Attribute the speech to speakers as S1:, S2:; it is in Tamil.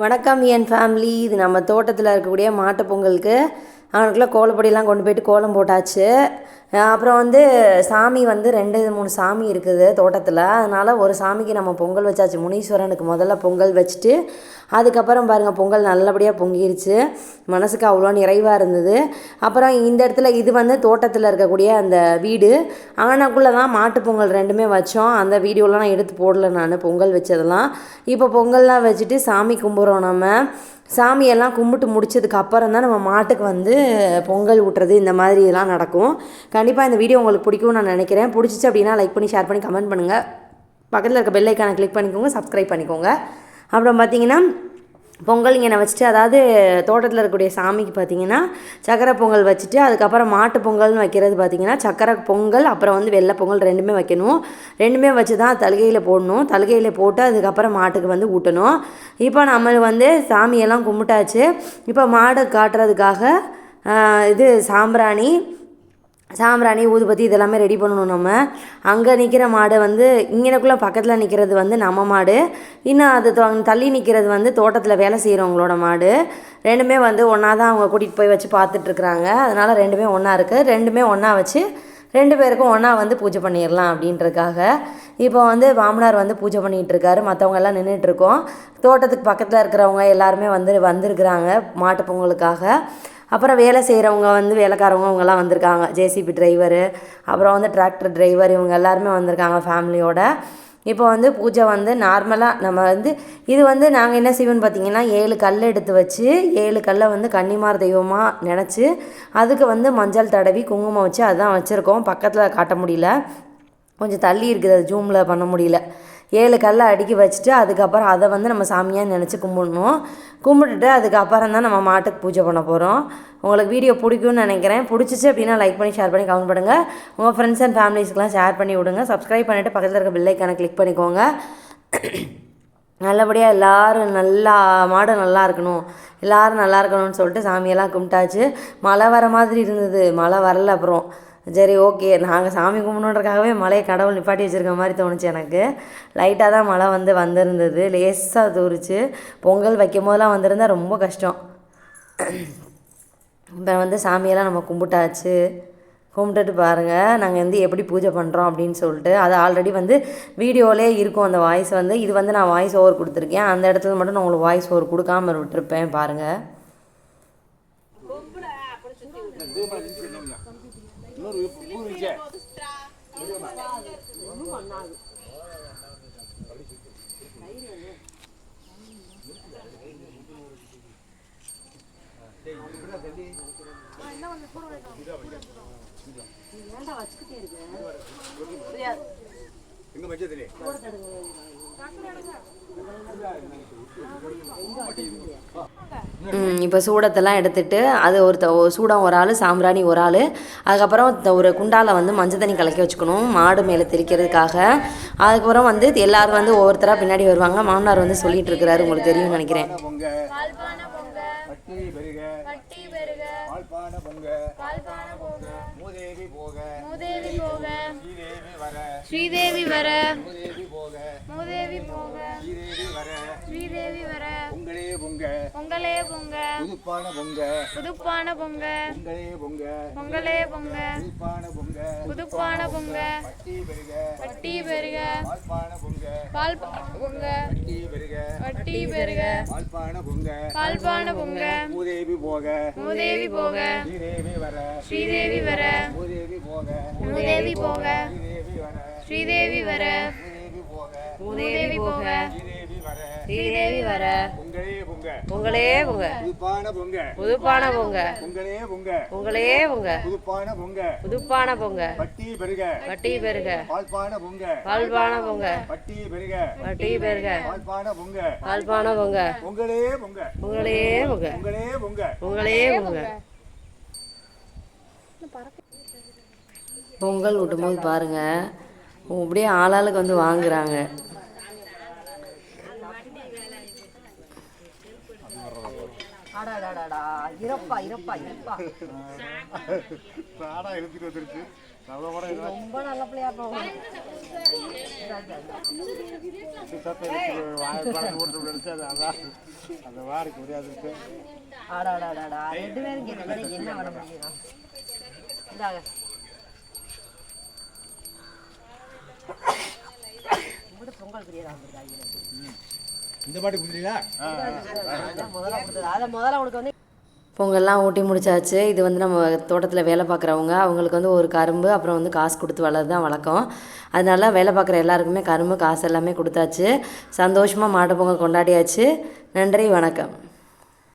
S1: வணக்கம் என் ஃபேமிலி இது நம்ம தோட்டத்தில் இருக்கக்கூடிய மாட்டுப்பொங்கலுக்கு அவனுக்குள்ளே கோலப்பொடியெல்லாம் கொண்டு போயிட்டு கோலம் போட்டாச்சு. அப்புறம் வந்து சாமி வந்து ரெண்டு மூணு சாமி இருக்குது தோட்டத்தில். அதனால் ஒரு சாமிக்கு நம்ம பொங்கல் வச்சாச்சு. முனீஸ்வரனுக்கு முதல்ல பொங்கல் வச்சுட்டு அதுக்கப்புறம் பாருங்கள் பொங்கல் நல்லபடியாக பொங்கிருச்சு. மனசுக்கு அவ்வளோ நிறைவாக இருந்தது. அப்புறம் இந்த இடத்துல இது வந்து தோட்டத்தில் இருக்கக்கூடிய அந்த வீடு. ஆனாக்குள்ளே தான் மாட்டுப் பொங்கல் ரெண்டுமே வச்சோம். அந்த வீடியோலாம் நான் எடுத்து போடல நான் பொங்கல் வச்சதெல்லாம். இப்போ பொங்கல்லாம் வச்சுட்டு சாமி கும்பிட்றோம் நம்ம. சாமியெல்லாம் கும்பிட்டு முடிச்சதுக்கு அப்புறம் தான் நம்ம மாட்டுக்கு வந்து பொங்கல் ஊட்டுறது இந்த மாதிரி இதெல்லாம் நடக்கும். கண்டிப்பாக இந்த வீடியோ உங்களுக்கு பிடிக்கும்னு நான் நினைக்கிறேன். பிடிச்சிச்சு அப்படின்னா லைக் பண்ணி ஷேர் பண்ணி கமெண்ட் பண்ணுங்கள் பக்கத்தில் இருக்க பெல்லைக்கான கிளிக் பண்ணிக்கோங்க சப்ஸ்கிரைப் பண்ணிக்கோங்க. அப்புறம் பார்த்தீங்கன்னா பொங்கல் இங்கே வச்சுட்டு அதாவது தோட்டத்தில் இருக்கக்கூடிய சாமிக்கு பார்த்தீங்கன்னா சக்கரை பொங்கல் வச்சுட்டு அதுக்கப்புறம் மாட்டு பொங்கல்னு வைக்கிறது பார்த்தீங்கன்னா சக்கரை பொங்கல் அப்புறம் வந்து வெள்ளை பொங்கல் ரெண்டுமே வைக்கணும். ரெண்டுமே வச்சு தான் தலுகையில் போடணும். தலுகையில் போட்டு அதுக்கப்புறம் மாட்டுக்கு வந்து ஊட்டணும். இப்போ நம்ம வந்து சாமியெல்லாம் கும்பிட்டாச்சு. இப்போ மாடு காட்டுறதுக்காக இது சாம்பிராணி சாம்பிராணி ஊதுபத்தி இதெல்லாமே ரெடி பண்ணணும் நம்ம. அங்கே நிற்கிற மாடு வந்து இங்கனக்குள்ளே பக்கத்தில் நிற்கிறது வந்து நம்ம மாடு. இன்னும் அது தள்ளி நிற்கிறது வந்து தோட்டத்தில் வேலை செய்கிறவங்களோட மாடு. ரெண்டுமே வந்து ஒன்றா தான் அவங்க கூட்டிகிட்டு போய் வச்சு பார்த்துட்ருக்குறாங்க அதனால் ரெண்டுமே ஒன்றா இருக்குது ரெண்டுமே ஒன்றா வச்சு ரெண்டு பேருக்கும் ஒன்றா வந்து பூஜை பண்ணிடலாம் அப்படின்றதுக்காக. இப்போ வந்து மாமனார் வந்து பூஜை பண்ணிகிட்டு இருக்காரு. மற்றவங்க எல்லாம் நின்றுட்டுருக்கோம் தோட்டத்துக்கு பக்கத்தில் இருக்கிறவங்க எல்லாருமே வந்து வந்திருக்கிறாங்க மாட்டு பொங்கலுக்காக. அப்புறம் வேலை செய்கிறவங்க வந்து வேலைக்காரவங்க அவங்கெல்லாம் வந்திருக்காங்க. ஜேசிபி டிரைவரு அப்புறம் வந்து டிராக்டர் டிரைவர் இவங்க எல்லாருமே வந்திருக்காங்க ஃபேமிலியோட இப்போ வந்து பூஜை வந்து நார்மலாக நம்ம வந்து இது வந்து நாங்கள் என்ன செய்வோம்னு பார்த்தீங்கன்னா ஏழு கல் எடுத்து வச்சு ஏழு கல்லை வந்து கன்னிமார் தெய்வமாக நினச்சி அதுக்கு வந்து மஞ்சள் தடவி குங்குமம் வச்சு அதான் வச்சுருக்கோம். பக்கத்தில் காட்ட முடியல. கொஞ்சம் தள்ளி இருக்குது அது ஜூமில் பண்ண முடியல. ஏழு கல்லை அடுக்கி வச்சுட்டு அதுக்கப்புறம் அதை வந்து நம்ம சாமியாக நினச்சி கும்பிடணும். கும்பிட்டுட்டு அதுக்கப்புறம் தான் நம்ம மாட்டுக்கு பூஜை பண்ண போகிறோம் உங்களுக்கு வீடியோ பிடிக்கும்னு நினைக்கிறேன். பிடிச்சிச்சு அப்படின்னா லைக் பண்ணி ஷேர் பண்ணி கமெண்ட் பண்ணுங்கள் உங்கள் ஃப்ரெண்ட்ஸ் அண்ட் ஃபேமிலிஸ்க்கெலாம் ஷேர் பண்ணி விடுங்க. சப்ஸ்கிரைப் பண்ணிவிட்டு பக்கத்தில் இருக்க பில்லைக்கான கிளிக் பண்ணிக்கோங்க. நல்லபடியாக எல்லாரும் நல்லா மாடு நல்லா இருக்கணும். எல்லாரும் நல்லா இருக்கணும்னு சொல்லிட்டு சாமியெல்லாம் கும்பிட்டாச்சு. மழை வர மாதிரி இருந்தது. மழை வரல அப்புறம். சரி ஓகே. நாங்கள் சாமி கும்பிடணுன்றக்காகவே மழையை கடவுள் நிப்பாட்டி வச்சுருக்க மாதிரி தோணுச்சு எனக்கு. லைட்டாக தான் மழை வந்து வந்திருந்தது. லேசாக தூரிச்சு. பொங்கல் வைக்கும் போதெல்லாம் வந்திருந்தா ரொம்ப கஷ்டம். இப்போ வந்து சாமியெல்லாம் நம்ம கும்பிட்டாச்சு. கும்பிட்டுட்டு பாருங்கள் நாங்கள் வந்து எப்படி பூஜை பண்ணுறோம் அப்படின்னு சொல்லிட்டு அது ஆல்ரெடி வந்து வீடியோவிலே இருக்கும். அந்த வாய்ஸ் வந்து இது வந்து நான் வாய்ஸ் ஓவர் கொடுத்துருக்கேன். அந்த இடத்துல மட்டும் நான் உங்களுக்கு வாய்ஸ் ஓவர் கொடுக்காம விட்டுருப்பேன் பாருங்கள்
S2: எங்க மச்சத்திலே
S1: இப்போ சூடத்தெல்லாம் எடுத்துட்டு அது ஒருத்த ஒரு சூடம் ஒரு ஆள் சாம்பிராணி ஒரு ஆள். அதுக்கப்புறம் ஒரு குண்டால வந்து மஞ்சள் தண்ணி கலக்கி வச்சுக்கணும் மாடு மேலே தெளிக்கிறதுக்காக அதுக்கப்புறம் வந்து எல்லாரும் வந்து ஒவ்வொருத்தராக பின்னாடி வருவாங்க. மாமனார் வந்து சொல்லிட்டு இருக்கிறாரு உங்களுக்கு தெரியும்னு நினைக்கிறேன்.
S2: பொங்க.
S3: பால்பான பொங்க.
S2: பட்டி பெருக.
S3: பட்டி பெருக.
S2: பால்பான பொங்க.
S3: பால்பான பொங்க.
S2: மூதேவி போக.
S3: மூதேவி போக.
S2: ஸ்ரீதேவி வர.
S3: ஸ்ரீதேவி வர.
S2: மூதேவி போக.
S3: மூதேவி போக.
S2: ஸ்ரீதேவி வர.
S3: ஸ்ரீதேவி வர.
S2: பொங்கலே பொங்க.
S3: பொங்கலே பொங்க.
S2: புதுப்பான பொங்க.
S3: புதுப்பான பொங்க.
S2: பொங்கலே பொங்க.
S3: பொங்கலே பொங்க.
S2: புதுப்பான பொங்க.
S3: புதுப்பான பொங்க.
S2: பட்டி பெருக.
S3: வட்டி பெருக.
S2: பால்பான பொங்க.
S3: பால் பொங்க.
S2: பட்டி பெருக.
S3: வட்டி பெருக.
S2: பால்பான பொங்க.
S3: பால்பான பொங்க.
S2: மூதேவி போக.
S3: மூதேவி போக.
S2: ஸ்ரீதேவி வர.
S3: ஸ்ரீதேவி வர.
S2: மூதேவி போக.
S3: மூதேவி போக.
S2: ஸ்ரீதேவி வர.
S3: ஸ்ரீதேவி வர.
S2: மூதேவி போக. ஸ்ரீதேவி வர. பொங்கலே பொங்க.
S1: பொங்கலே பொங்க.
S2: புதுப்பான பொங்க.
S1: புதுப்பான பொங்க.
S2: பொங்கலே பொங்க.
S1: பொங்கலே பொங்க.
S2: புதுப்பான பொங்க.
S1: புதுப்பான பொங்க.
S2: பட்டி பெருக.
S1: வட்டி பெருக.
S2: பால்பான பொங்க.
S1: பால்பான பொங்க.
S2: பட்டி பெருக.
S1: வட்டி பெருக.
S2: பால்பான பொங்க.
S1: பால்பான பொங்க.
S2: பொங்கலே பொங்க.
S1: பொங்கலே பொங்க.
S2: பொங்கலே பொங்க.
S1: பொங்கலே பொங்க. பொங்கல் விட்டும்போது பாருங்க. அப்படியே ஆளாளுக்கு வந்து வாங்குறாங்க. ரொம்ப நல்ல பிள்ளையா
S2: அந்த வாரி முடியாது
S1: என்ன பண்ண முடியும்? பொங்கல் பிரியதா வந்திருக்காங்க
S2: இந்த பாட்டு
S1: அதான் முதல்ல கொடுத்தது அதை முதல்ல உனக்கு வந்து பொங்கல்லாம் ஊட்டி முடிச்சாச்சு. இது வந்து நம்ம தோட்டத்தில் வேலை பார்க்குறவங்க அவங்களுக்கு வந்து ஒரு கரும்பு அப்புறம் வந்து காசு கொடுத்து வளர்றது தான் வழக்கம். அதனால வேலை பார்க்குற எல்லாருக்குமே கரும்பு காசு எல்லாமே கொடுத்தாச்சு. சந்தோஷமாக மாட்டுப் பொங்கல் கொண்டாடியாச்சு. நன்றி வணக்கம்.